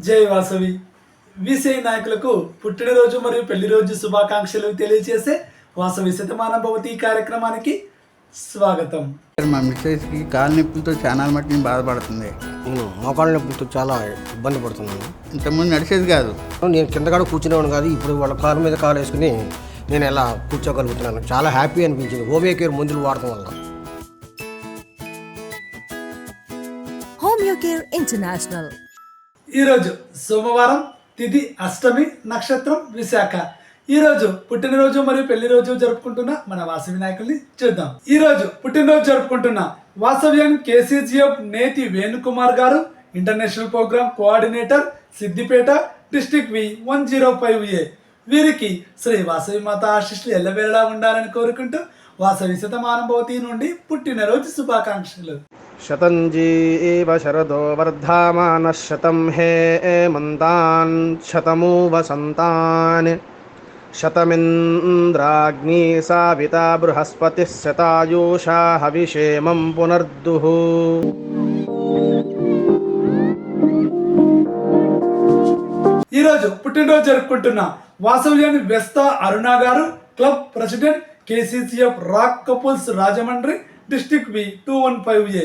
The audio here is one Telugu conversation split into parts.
జై వాసవి. విసే నాయకులకు పుట్టినరోజు మరియు పెళ్ళి రోజు శుభాకాంక్షలు తెలియజేసే వాసవి శతమాన భవతి కార్యక్రమానికి స్వాగతం. మా మిస్సెస్కి కాలు నొప్పులతో చాలా మట్టి బాధపడుతుంది. నేను మోకాళ్ళ నొప్పులతో చాలా ఇబ్బంది పడుతున్నాను. ఇంతకుముందు నడిచేది కాదు. నేను కిందకాడ కూర్చునేవాడు కాదు ఇప్పుడు వాళ్ళ కాలు మీద కాలు వేసుకుని నేను ఎలా కూర్చోగలుగుతున్నాను. చాలా హ్యాపీ అనిపించింది. హోమియో కేర్ మందులు వాడటం వల్ల. Homeo Care International. ఈరోజు సోమవారం తిథి అష్టమి నక్షత్రం విశాఖ. ఈరోజు పుట్టినరోజు మరియు పెళ్ళి రోజు జరుపుకుంటున్న మన వాసవి నాయకుల్ని చూద్దాం. ఈ రోజు పుట్టినరోజు జరుపుకుంటున్న వాసవ్యం KCGF Neti Venukumar garu international program coordinator Siddipet district V one zero five A. వీరికి శ్రీ వాసవి మాత ఆశిష్లు ఎల్లవేళలా ఉండాలని కోరుకుంటూ వాసవి శతమానుభవతి నుండి పుట్టినరోజు శుభాకాంక్షలు. శతంజీవ శరదో వర్ధమాన శతం హే మంతాన్ శతమూ వసంతాన్ శతమింద్రాగ్ని సావిత బృహస్పతి శతాయూషా హవిషేమం పునర్దుః. ఈరోజు పుట్టినరోజు జరుపుకుంటున్న వాసవ్యాని Vesta Aruna garu club president KCCF rock couples Rajahmundry district B two one five A.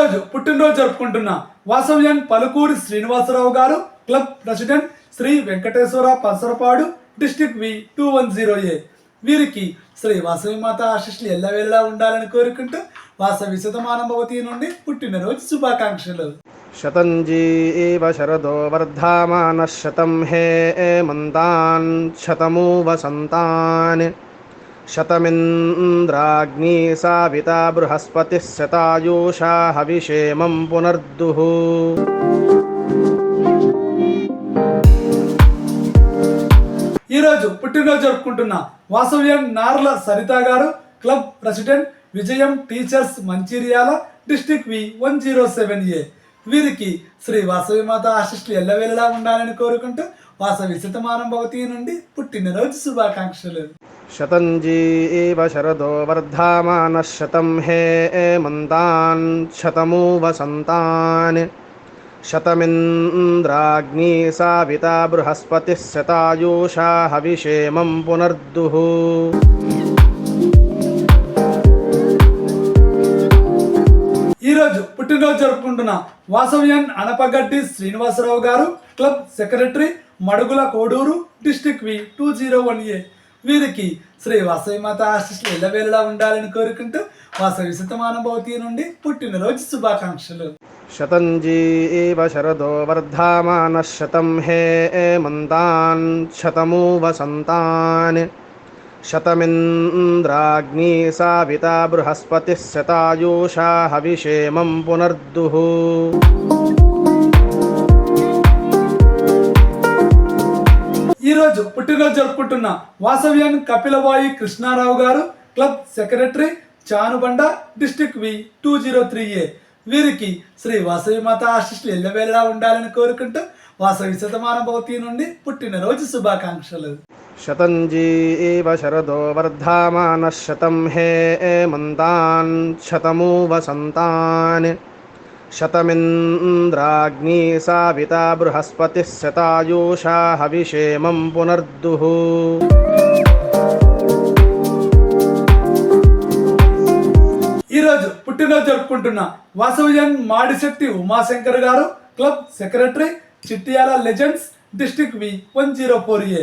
ఈరోజు పుట్టినరోజు జరుపుకుంటున్న వాసవ్యాన్ Palukuri Srinivasarao garu club president Sri Venkateswara Pasarapadu district V two one zero A. వీరికి శ్రీ వాసవి మాత ఆశిష్లు ఎల్లవేళలా ఉండాలని కోరుకుంటూ వాసవి శతమానభవతి నుండి పుట్టినరోజు శుభాకాంక్షలు. శతంజీవ శరదో వర్ధమాన శతం హే మంతాన్ శతమూ వసంతాన్ శతమింద్రాగ్ని సావిత బృహస్పతి శతాయూషా హవిషేమం పునర్దుః. ఈరోజు పుట్టినరోజు జరుపుకుంటున్న వాసవ్యం Narla Saritha garu club president Vijayam teachers Mancherial district V one zero seven A. వీరికి శ్రీ వాసవి మాత ఆశిష్లు ఎల్లవేళలా ఉండాలని కోరుకుంటూ వాసవి శతమానం భవతి నుండి పుట్టినరోజు శుభాకాంక్షలు. శతంజీవ శరదో వర్ధమాన శతం హే మంతాన్ శతమూ వసంతాన్ శతమింద్రాగ్ని సావిత బృహస్పతి శతాయూషా హవిషేమం పునర్దుః. పుట్టినరోజు జరుపుకుంటున్న వాసవ్యాన్ అనపగడ్డి Srinivasarao garu club secretary Madugula Koduru district V two zero one A. వీరికి శ్రీ వాసవిమాత మాత ఎల్లవేళలా ఉండాలని కోరుకుంటూ వాసవి శతమానుభవతి నుండి పుట్టినరోజు శుభాకాంక్షలు. శతంజీవ శరదో వర్ధమాన శతం హే మంతాన్ శతమూ వసంతాన్ శతమింద్రాగ్ని సావిత బృహస్పతి శతాయూషా హవిషేమం పునర్దుః. ఈరోజు పుట్టినరోజు జరుపుకుంటున్న వాసవ్యాన్ Kapilavayi Krishnarao garu club secretary Chanubanda district V two zero three A. వీరికి శ్రీ వాసవి మాత ఆశిష్లు ఎల్లవేళలా ఉండాలని కోరుకుంటూ వాసవి శతమానుభవతి నుండి పుట్టినరోజు శుభాకాంక్షలు. శతంజీవ శరదో వర్ధమాన శతం హే మంతాన్ శతమూ వసంతాన్ శతమింద్రాగ్ని సావిత బృహస్పతి శతాయూషా హవిషేమం పునర్దుః. ఈరోజు పుట్టినరోజు జరుపుకుంటున్న వాసవిజన్ Madisetti Umashankar garu club secretary Chityala legends district V one zero four A.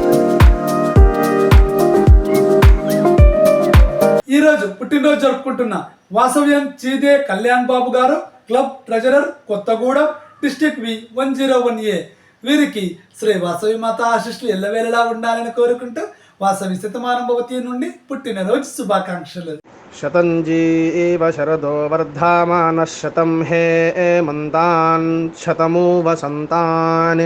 ఈరోజు పుట్టినరోజు జరుపుకుంటున్న వాసవ్యం Cheede Kalyan Babu garu club treasurer Kothagudem district V one zero one A. వీరికి శ్రీ వాసవి మాత ఆశిష్లు ఎల్లవేళలా ఉండాలని కోరుకుంటూ వాసవి శతమానభవతి నుండి పుట్టినరోజు శుభాకాంక్షలు. శతంజీవ శరదో వర్ధమాన శతం హే మంతాన్ శతమూ వసంతాన్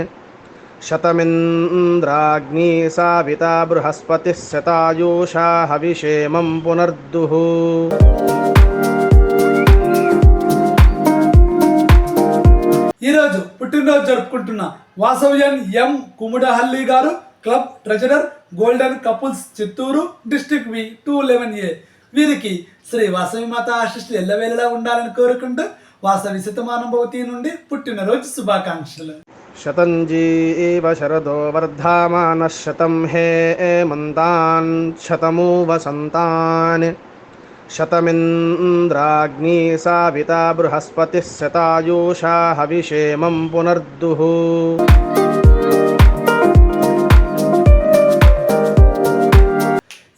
శతమింద్రాగ్నీ సావితా బృహస్పతి శతాయూషా హవిషేమం పునర్దుః. ఈరోజు పుట్టినరోజు జరుపుకుంటున్న వాసవ్యన్ M Kumudahalli garu club treasurer golden couples Chittoor district V two eleven A. వీరికి శ్రీ వాసవి మాత ఆశిష్లు ఎల్లవేళలా ఉండాలని కోరుకుంటూ వాసవి శతమానం భవతి నుండి పుట్టినరోజు శుభాకాంక్షలు. శతంజీవ శరదో వర్ధమానः శతం హే మంతాన్ శతమూ వసంతాన్ శతమింద్రాగ్నీ సావితా బృహస్పతిः శతాయూషా హవిషేమం పునర్దుః.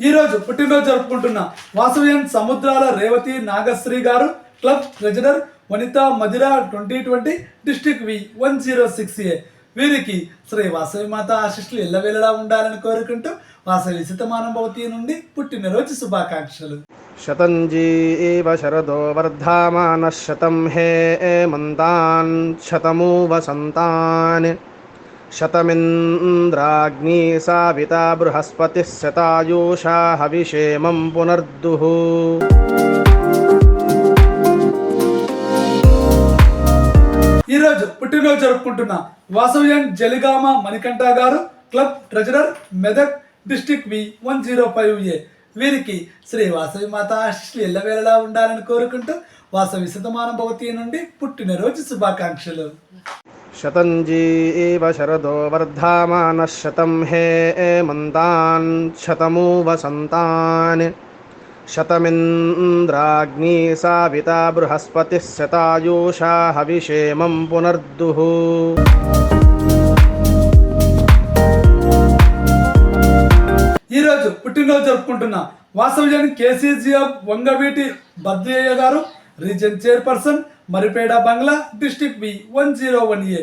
ఈరోజు పుట్టినరోజు జరుపుకుంటున్న వాసవ్యన్ Samudrala Revathi Nagasri garu club treasurer Vanitha Madhira twenty twenty district V one zero six A. వీరికి శ్రీ వాసవి మాత ఆశిష్లు ఎల్లవేళలా ఉండాలని కోరుకుంటూ వాసవి శతమానం భవతి నుండి పుట్టినరోజు శుభాకాంక్షలు. శతంజీ శరదో వర్ధమాన శతం హే మంతాన్ శతమూ వసంతాన్ శతమింద్రాగ్ని సావితా బృహస్పతి శతాయూషా హవిషేమం పునర్దుః. ఈరోజు పుట్టినరోజు జరుపుకుంటున్న వాసవ్యం జలిగామ మణికంఠ గారు club treasurer Medak district V one zero five A. వీరికి శ్రీ వాసవి మాత ఆశిష్లు ఎల్లవేళలా ఉండాలని కోరుకుంటూ వాసవి శతమానం భవతి నుండి పుట్టినరోజు శుభాకాంక్షలు. శతంజీవ శరదో వర్ధామాన శతం హే మంతాన్ శతమూ వసంతాన్ శతమింద్రాగ్నీ సావితా బృహస్పతి శతాయూషా హవిషేమం పునర్దుః. ఈరోజు పుట్టినరోజు జరుపుకుంటున్న వాసవ్యాన్ని KCGF Vangaveeti Badriyaiah garu region chairperson Maripeda Bangla district B one zero one A.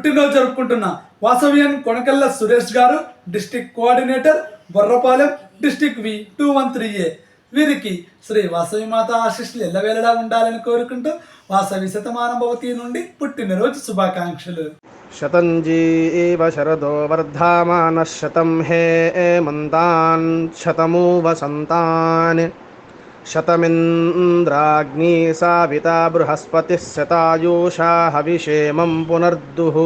పుట్టినరోజు జరుపుకుంటున్న వాసవ్యన్ Konakalla Suresh garu district coordinator Borrapalem district V two one three A. వీరికి శ్రీ వాసవి మాత ఆశిష్లు ఎల్లవేళలా ఉండాలని కోరుకుంటూ వాసవి శతమానం భవతి నుండి పుట్టినరోజు శుభాకాంక్షలు. శతంజీవ శరదో వర్ధమాన శతం హే మంతాన్ శతమూ వసంతాన్ శతమింద్రాగ్నీ సావితా బృహస్పతి శతాయూషా హవిషేమం పునర్దుః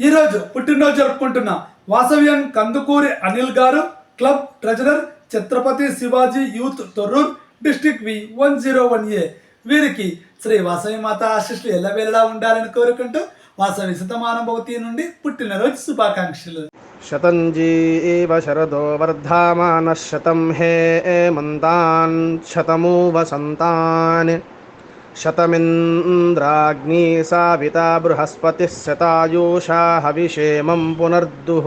ఈరోజు పుట్టినరోజు జరుపుకుంటున్న వాసవ్యం Kandukuri Anil garu club treasurer Chhatrapati Shivaji youth Thorrur district V one zero one A. వీరికి శ్రీ వాసవి మాత ఆశిష్లు ఎల్లవేళలా ఉండాలని కోరుకుంటూ వాసవి శతమానం భవతి నుండి పుట్టినరోజు శుభాకాంక్షలు. శతంజీవ శరదో వర్ధమాన శతం హే మంతాన్ శతమూ వసంతాన్ శతమింద్రాగ్ని సావిత బృహస్పతిः శతాయూషా హవిషేమం పునర్దుః.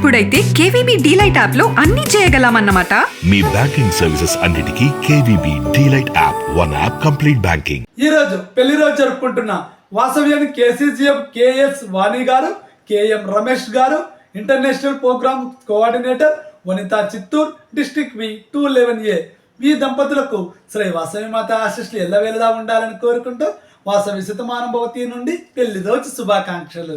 అప్పుడైతే కేవీబీ డీలైట్ యాప్లో అన్ని చేయగలమన్నమాట. మీ బ్యాంకింగ్ సర్వీసెస్ అన్నిటికీ KVB DeLight app one app complete banking. ఈరోజు పెళ్ళి రోజు జరుపుకుంటున్న వాసవ్యాన్ని KCGM KS Vani garu KM Ramesh garu international program coordinator Vanitha Chittoor district V two eleven A. ఈ దంపతులకు శ్రీ వాసవి మాత ఆశీస్సులు ఎల్లవేళలా ఉండాలని కోరుకుంటూ వాసవి శతమానం భవతి నుండి పెళ్ళి రోజు శుభాకాంక్షలు.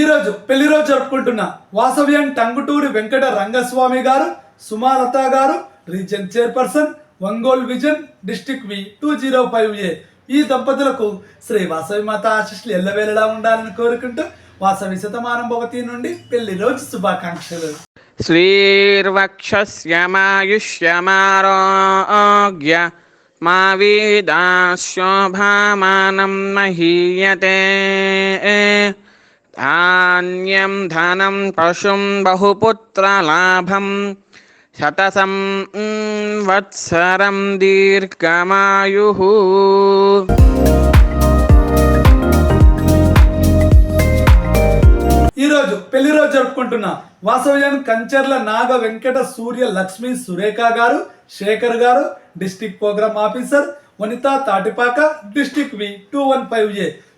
ఈరోజు పెళ్ళి రోజు జరుపుకుంటున్న వాసవ్యం Tanguturi Venkata Rangaswamy garu Sumalatha garu region chairperson Ongole vision district V two zero five A. ఈ దంపతులకు శ్రీ వాసవి మాత ఆశిష్లు ఎల్లవేళలా ఉండాలని కోరుకుంటూ వాసవి శతమానం భవతి నుండి పెళ్ళి రోజు శుభాకాంక్షలు. శ్రీర్వక్షమాయుష్యమారోగ్య మా వీదాశోభామానం మహీయతే. ధాన్యం ధనం పశుం బహుపుత్రలాభం శతసం వత్సరం దీర్ఘమాయు ఈరోజు పెళ్ళి రోజు జరుపుకుంటున్న వాసవ్యం కంచర్ల నాగ వెంకట సూర్య Lakshmi Surekha garu Sekhar garu district program officer Vanitha Tatipaka district V two one five A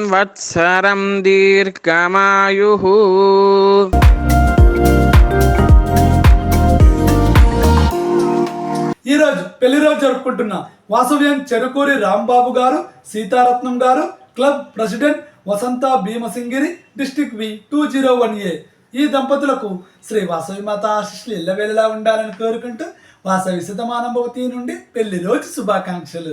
సంవత్సరం దీర్ఘమాయు. ఈరోజు పెళ్ళి రోజు జరుపుకుంటున్న వాసవ్యం Cherukuri Rambabu garu Seetharatnam garu club president Vasantha Bheemasingiri district V two zero one A. ఈ దంపతులకు శ్రీ వాసవి మాత ఆశిష్లు ఎల్లవేళలా ఉండాలని కోరుకుంటూ వాసవి సుతమానం భవతి నుండి పెళ్ళి రోజు శుభాకాంక్షలు.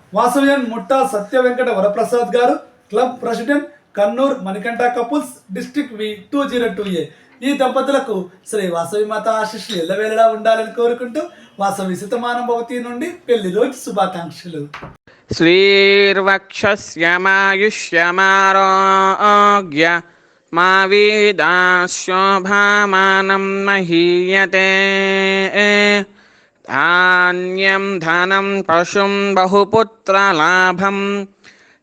వాసవ్యన్ ముట్టా Satya Venkata Varaprasad garu club president Kannur Manikanta couples district V two zero two A. ఈ దంపతులకు శ్రీ వాసవి మాత ఆశీస్సులు ఎల్లవేళలా ఉండాలని కోరుకుంటూ వాసవి శతమాన భవతి నుండి పెళ్ళి రోజు శుభాకాంక్షలు. శ్రీర్వక్షమాయుష్యమారోగ్య మా వీదాశోభామానం మహీయతే. ధాన్యం ధనం పశుం బహుపుత్రలాభం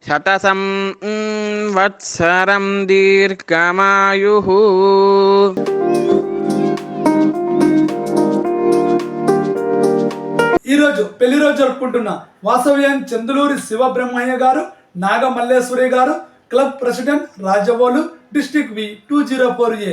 శతసం వత్సరం దీర్ఘమాయు ఈరోజు పెళ్ళి రోజు జరుపుకుంటున్న వాసవ్యం చందులూరి Sivabrahmaiah garu Nagamalleswari garu club president Rajavolu district V two zero four A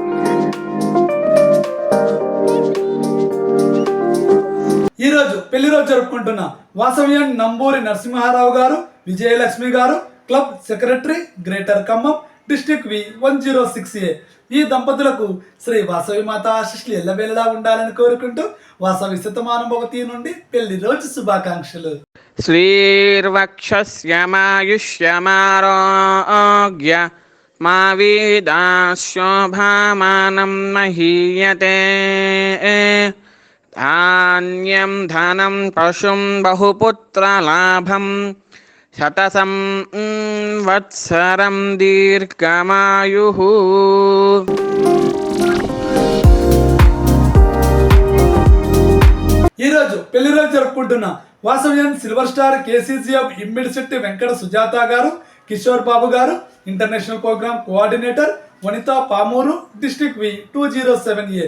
జరుపుకుంటున్న. వాసవ్యం Namburi Narasimharao garu Vijayalakshmi garu club secretary greater Khammam district V one zero six A. ఈ దంపతులకు శ్రీ వాసవి మాత ఆశిష్లు ఎల్లవేళలా ఉండాలని కోరుకుంటూ వాసవి శతమానుభవతి నుండి పెళ్ళి రోజు శుభాకాంక్షలు. శ్రీర్వక్షమాయుష్యమారోగ్య మా వీదాశోభామానం మహీయతే. ధాన్యం ధనం పశుం బహుపుత్రలాభం శతసం వత్సరం దీర్ఘమాయు ఈరోజు పెళ్ళి రోజు జరుపుకుంటున్న వాసవ్యం silver star KCCF Immidisetti Venkata Sujatha garu Kishore Babu garu international program coordinator Vanitha Pamuru district V two zero seven A.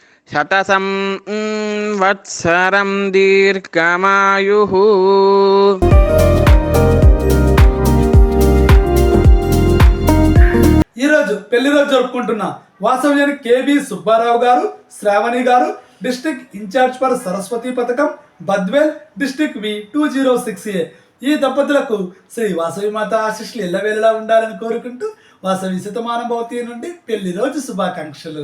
శతసం వత్సరం దీర్ఘమాయు. ఈ రోజు పెళ్ళి రోజు జరుపుకుంటున్న వాసవ్యని కేబి సుబ్బారావు గారు శ్రావణి గారు డిస్టిక్ ఇన్ఛార్జ్ ఫర్ సరస్వతి పథకం Badvel district V two zero six A. ఈ దంపతులకు శ్రీ వాసవి మాత ఆశిష్లు ఎల్లవేళలా ఉండాలని కోరుకుంటూ వాసవి శతమానం భవతి నుండి పెళ్ళి రోజు శుభాకాంక్షలు.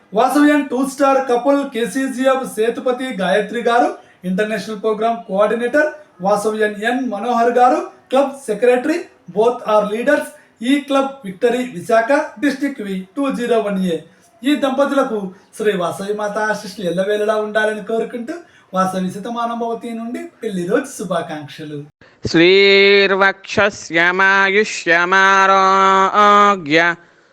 వాసవ్యన్ two star couple KCGF Sethupathi Gayatri garu international program coordinator వాసవ్యన్ N Manohar garu club secretary both are leaders ఈ club victory Visakha district V two zero one A. ఈ దంపతులకు శ్రీ వాసవి మాత ఆశిష్లు ఎల్లవేళలా ఉండాలని కోరుకుంటూ వాసవి శతమానభవతి నుండి పెళ్ళి రోజు శుభాకాంక్షలు. శ్రీర్వక్షస్యమాయుష్యమారోగ్య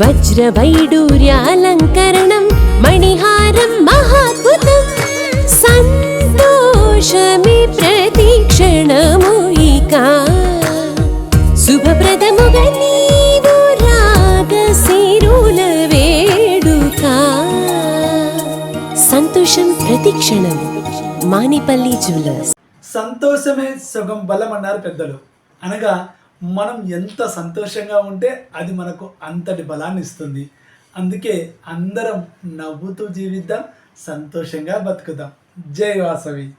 వజ్రవైడూర్యాలంకరణం మణిహారం మహాద్భుతం. సంతోషమి ప్రతిక్షణము ఇక. శుభప్రదముగా నీవు రాగశిరుల వేడుక. సంతోషం ప్రతిక్షణం మానిపల్లి జ్యువెలర్స్. సంతోషమే సుఖం బలం అన్నారు పెద్దలు. అనగా మనం ఎంత సంతోషంగా ఉంటే అది మనకు అంతటి బలాన్ని ఇస్తుంది. అందుకే అందరం నవ్వుతూ జీవిద్దాం సంతోషంగా బతుకుదాం. జై వాసవి.